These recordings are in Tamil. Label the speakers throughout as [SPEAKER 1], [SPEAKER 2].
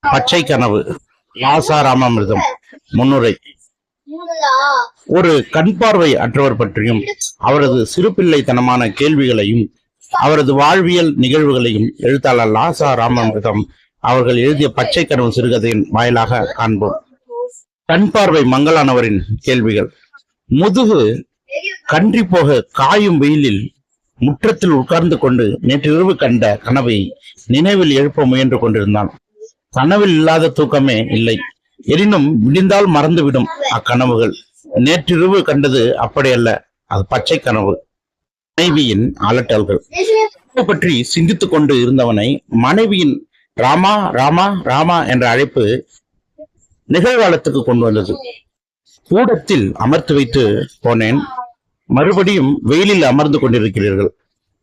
[SPEAKER 1] பச்சை கனவு லாசா ராமாமிர்தம் முன்னுரை. ஒரு கண் பார்வை அற்றவர் பற்றியும் அவரது சிறுபிள்ளைத்தனமான கேள்விகளையும் அவரது வாழ்வியல் நிகழ்வுகளையும் எழுத்தாளர் லாசா ராமாமிர்தம் அவர்கள் எழுதிய பச்சை கனவு சிறுகதையின் வாயிலாக காண்போம். கண் பார்வை மங்களானவரின் கேள்விகள். முதுகு கன்றி போக காயும் வெயிலில் முற்றத்தில் உட்கார்ந்து கொண்டு நேற்றிரவு கண்ட கனவை நினைவில் எழுப்ப முயன்று கொண்டிருந்தான். கனவில் இல்லாத தூக்கமே இல்லை. எனினும் விடிந்தால் மறந்துவிடும் அக்கனவுகள். நேற்றிரவு கண்டது அப்படியல்ல அது பச்சை கனவு. மனைவியின் அலட்டல்கள் பற்றி சிந்தித்துக் கொண்டு இருந்தவனை மனைவியின் ராமா ராமா ராமா என்ற அழைப்பு நிகழ்காலத்துக்கு கொண்டு வந்தது. கூடத்தில் அமர்த்து வைத்து போனேன். மறுபடியும் வெயிலில் அமர்ந்து கொண்டிருக்கிறீர்கள்.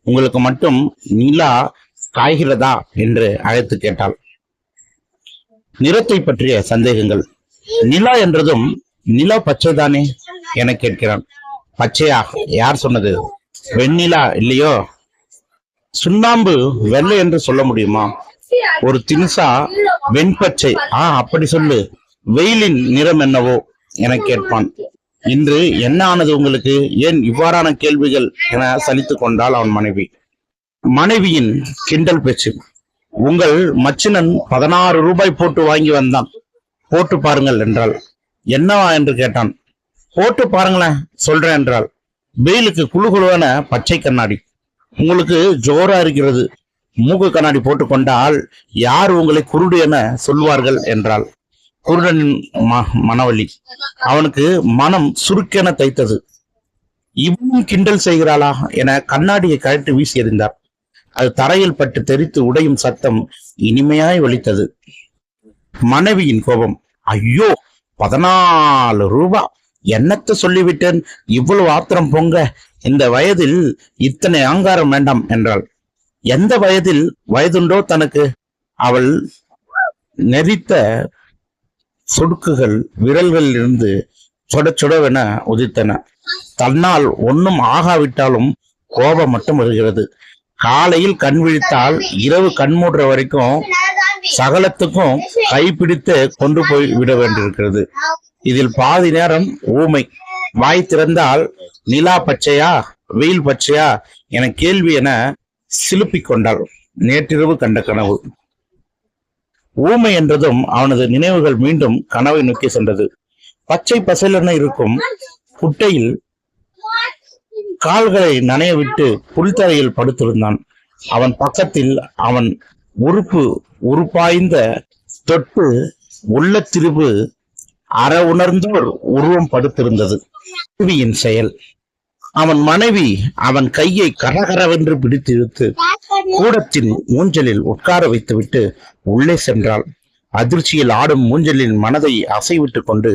[SPEAKER 1] உங்களுக்கு மட்டும் நிலா காய்கிறதா? என்று அழைத்து கேட்டாள். நிறத்தை பற்றிய சந்தேகங்கள். நிலா என்றதும் நிலா பச்சைதானே என கேட்கிறான். பச்சையா யார் சொன்னது? வெண்ணிலா இல்லையோ? சுண்ணாம்பு வெள்ளை என்று சொல்ல முடியுமா? ஒரு தினுசா வெண்பச்சை. ஆ அப்படி சொல்லு. வெயிலின் நிறம் என்னவோ என கேட்பான். இன்று என்ன ஆனது உங்களுக்கு? ஏன் இவ்வாறான கேள்விகள் என சலித்துக் கொண்டாள் அவன் மனைவி. மனைவியின் கிண்டல் பேச்சு. உங்கள் மச்சினன் பதினாறு ரூபாய் போட்டு வாங்கி வந்தான். போட்டு பாருங்கள் என்றாள். என்னவா என்று கேட்டான். போட்டு பாருங்களேன் சொல்றேன் என்றாள். வெயிலுக்கு குழு குழுவான பச்சை கண்ணாடி. உங்களுக்கு ஜோரா இருக்கிறது. மூக்கு கண்ணாடி போட்டு கொண்டால் யார் உங்களை குருடு என சொல்வார்கள் என்றாள். குருடனின் மனவழி அவனுக்கு மனம் சுருக்கென தைத்தது. இவனும் கிண்டல் செய்கிறாளா என கண்ணாடியை கழட்டி வீசி எறிந்தார். அது தரையில் பட்டு தெரித்து உடையும் சத்தம் இனிமையாய் ஒலித்தது. மனைவியின் கோபம் ஐயோ பதினாலு ரூபா. என்னத்த சொல்லிவிட்டேன்? இவ்வளவு ஆத்திரம் பொங்க. இந்த வயதில் இத்தனை ஆங்காரம் வேண்டாம் என்றாள். எந்த வயதில்? வயதுண்டோ தனக்கு? அவள் நெறித்த சுடுக்குகள் விரல்களில் இருந்து சொட சொடவென உதித்தன. தன்னால் ஒன்றும் ஆகாவிட்டாலும் கோபம் மட்டும் வருகிறது. காலையில் கண் விழித்தால் இரவு கண் மூடுற வரைக்கும் சகலத்துக்கும் கைப்பிடித்து கொண்டு போய் விட வேண்டியிருக்கிறது. இதில் பாதி நேரம் ஊமை. வாய் திறந்தால் நிலா பச்சையா வெயில் பச்சையா என கேள்வி என சிலுப்பிக் கொண்டாள். நேற்றிரவு கண்ட கனவு. ஊமை என்றதும் அவனது நினைவுகள் மீண்டும் கனவை நோக்கி சென்றது. பச்சை பசலென இருக்கும் குட்டையில் கால்களை நனைய விட்டு புல்தரையில் படுத்திருந்தான். அவன் பக்கத்தில் அவன் உறுப்பு உருப்பாய்ந்த தொட்டு உள்ள திருவு அற உணர்ந்தோர் உருவம் படுத்திருந்தது. மனைவியின் செயல். அவன் மனைவி அவன் கையை கரகரவென்று பிடித்து இழுத்து கூடத்தின் ஊஞ்சலில் உட்கார வைத்துவிட்டு உள்ளே சென்றாள். அதிர்ச்சியில் ஆடும் மூஞ்சலின் மனதை அசைவிட்டு கொண்டு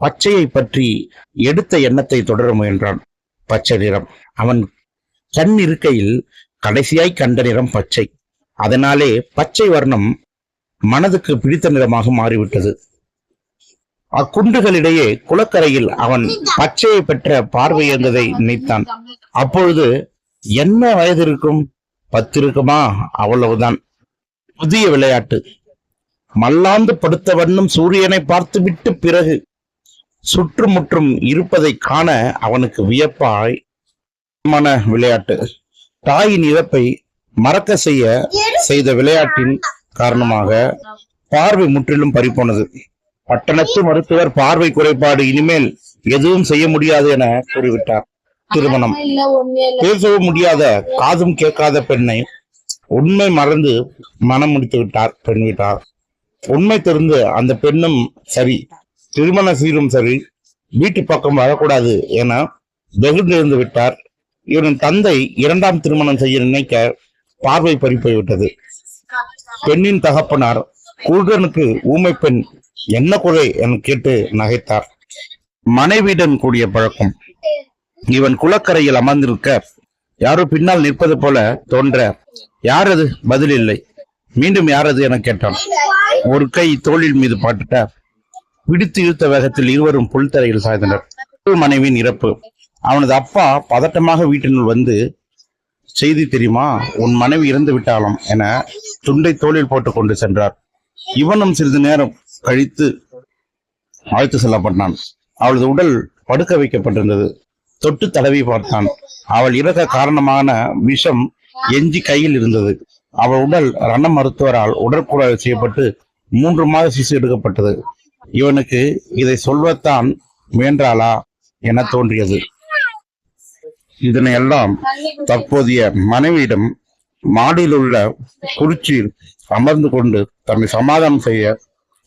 [SPEAKER 1] பச்சையை பற்றி எடுத்த எண்ணத்தை தொடர முயன்றான். பச்சை நிறம். அவன் கண் இருக்கையில் கடைசியாய் கண்ட நிறம் பச்சை. அதனாலே பச்சை வர்ணம் மனதுக்கு பிடித்த நிறமாக மாறிவிட்டது. அக்குண்டுகளிடையே குளக்கரையில் அவன் பச்சையை பெற்ற பார்வை இருந்ததை நினைத்தான். அப்பொழுது என்ன வயது இருக்கும் பத்து இருக்குமா அவ்வளவுதான். புதிய விளையாட்டு. மல்லாந்து படுத்த வண்ணம் சூரியனை பார்த்துவிட்டு பிறகு சுற்றுமுற்றும் இருப்பதை காண அவனுக்கு வியப்பாய். மன விளையாட்டு. தாயின் இழப்பை மறக்க செய்ய செய்த விளையாட்டின் காரணமாக பார்வை முற்றிலும் பறிபோனது. பட்டணத்து மருத்துவர் பார்வை குறைபாடு இனிமேல் எதுவும் செய்ய முடியாது என கூறிவிட்டார். திருமணம். பேசவும் முடியாத காதும் கேட்காத பெண்ணை உண்மை மறந்து மனம் முடித்து விட்டார் பெண் வீட்டார். உண்மை தெரிந்து அந்த பெண்ணும் சரி. திருமண சீரும் சரி வீட்டு பக்கம் வரக்கூடாது என வெகுண்டிருந்து விட்டார். இவரின் தந்தை இரண்டாம் திருமணம் செய்ய நினைக்க பார்வை பறிப்போய் விட்டது. பெண்ணின் தகப்பனார் குருடனுக்கு ஊமை பெண் என்ன குறை? என கேட்டு நகைத்தார். மனைவியுடன் கூடிய பழக்கம். இவன் குளக்கரையில் அமர்ந்திருக்க யாரோ பின்னால் நிற்பது போல தோன்ற யாரது பதில் இல்லை. மீண்டும் யாரது என கேட்டான். ஒரு கை தோளில் மீது பாட்டுட்ட பிடித்து இழுத்த வேகத்தில் இருவரும் புல்தரையில் சாய்ந்தனர். மனைவியின் இறப்பு. அவனது அப்பா பதட்டமாக வீட்டினுள் வந்து செய்தி தெரியுமா? உன் மனைவி இறந்து விட்டாலும் என துண்டை தோளில் போட்டு கொண்டு சென்றார். இவனும் சிறிது நேரம் கழித்து அழைத்து செல்லப்பட்டான். அவளது உடல் படுக்க வைக்கப்பட்டிருந்தது. தொட்டு தடவி பார்த்தான். அவள் இறக்க காரணமான விஷம் எஞ்சி கையில் இருந்தது. அவள் உடல் ரண மருத்துவரால் உடற்கூறாய்வு செய்யப்பட்டு மூன்று மாத சிசு எடுக்கப்பட்டது. இவனுக்கு இதை சொல்வத்தான் முயன்றாளா என தோன்றியது. இதனையெல்லாம் தற்போதைய மனைவியிடம் மாடியில் உள்ள குறிச்சியில் அமர்ந்து கொண்டு தன்னை சமாதானம் செய்ய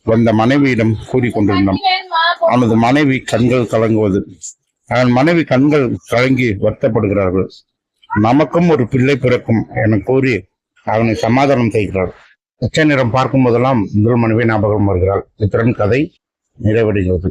[SPEAKER 1] வந்த மனைவியிடம் கூறிக்கொண்டிருந்தான் அவனது மனைவி கண்கள் கலங்குவது. அவன் மனைவி கண்கள் கலங்கி வருத்தப்படுகிறார்கள். நமக்கும் ஒரு பிள்ளை பிறக்கும் என கூறி அவனை சமாதானம் செய்கிறார் பச்சை நிறம் பார்க்கும் போதெல்லாம் முதல் மனைவி ஞாபகம் வருகிறாள். இத்துடன் கதை நிறைவடைகிறது.